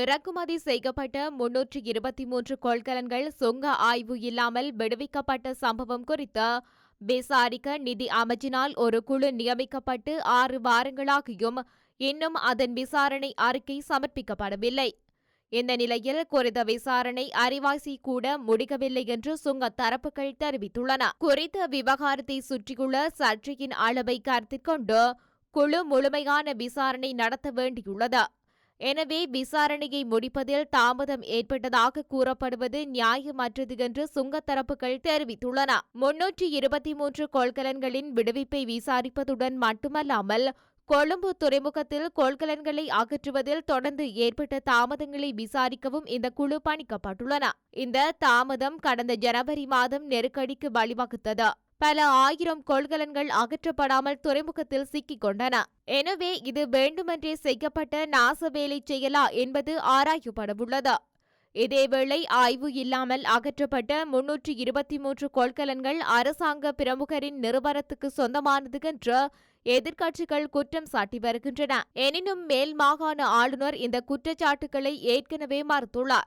இறக்குமதி செய்யப்பட்ட முன்னூற்று இருபத்தி மூன்று கொள்கலன்கள் சுங்க ஆய்வு இல்லாமல் விடுவிக்கப்பட்ட சம்பவம் குறித்து விசாரிக்க நிதி அமைச்சினால் ஒரு குழு நியமிக்கப்பட்டு ஆறு வாரங்களாகியும் இன்னும் அதன் விசாரணை அறிக்கை சமர்ப்பிக்கப்படவில்லை. இந்த நிலையில் குறித்த விசாரணை அரிவாசி கூட முடிக்கவில்லை என்று சுங்க தரப்புகள் தெரிவித்துள்ளன. குறித்த விவகாரத்தை சுற்றியுள்ள சர்ச்சையின் அளவை கருத்தில் கொண்டு குழு முழுமையான விசாரணை நடத்த வேண்டியுள்ளது. எனவே விசாரணையை முடிப்பதில் தாமதம் ஏற்பட்டதாக கூறப்படுவது நியாயமற்றது என்று சுங்கத் தரப்புகள் தெரிவித்துள்ளன. முன்னூற்றி இருபத்தி மூன்று கொள்கலன்களின் விடுவிப்பை விசாரிப்பதுடன் மட்டுமல்லாமல் கொழும்பு துறைமுகத்தில் கொள்கலன்களை அகற்றுவதில் தொடர்ந்து ஏற்பட்ட தாமதங்களை விசாரிக்கவும் இந்த குழு பணிக்கப்பட்டுள்ளன. இந்த தாமதம் கடந்த ஜனவரி மாதம் நெருக்கடிக்கு வழிவகுத்தது. பல ஆயிரம் கொள்கலன்கள் அகற்றப்படாமல் துறைமுகத்தில் சிக்கிக் கொண்டன. எனவே இது வேண்டுமென்றே செய்யப்பட்ட நாசவேலை செயலா என்பது ஆராயப்படவுள்ளது. இதேவேளை ஆய்வு இல்லாமல் அகற்றப்பட்ட முன்னூற்று இருபத்தி மூன்று கொள்கலன்கள் அரசாங்க பிரமுகரின் நிறுவனத்துக்கு சொந்தமானது என்று எதிர்க்கட்சிகள் குற்றம் சாட்டி வருகின்றன. எனினும் மேல் மாகாண ஆளுநர் இந்த குற்றச்சாட்டுகளை ஏற்கனவே மறுத்துள்ளார்.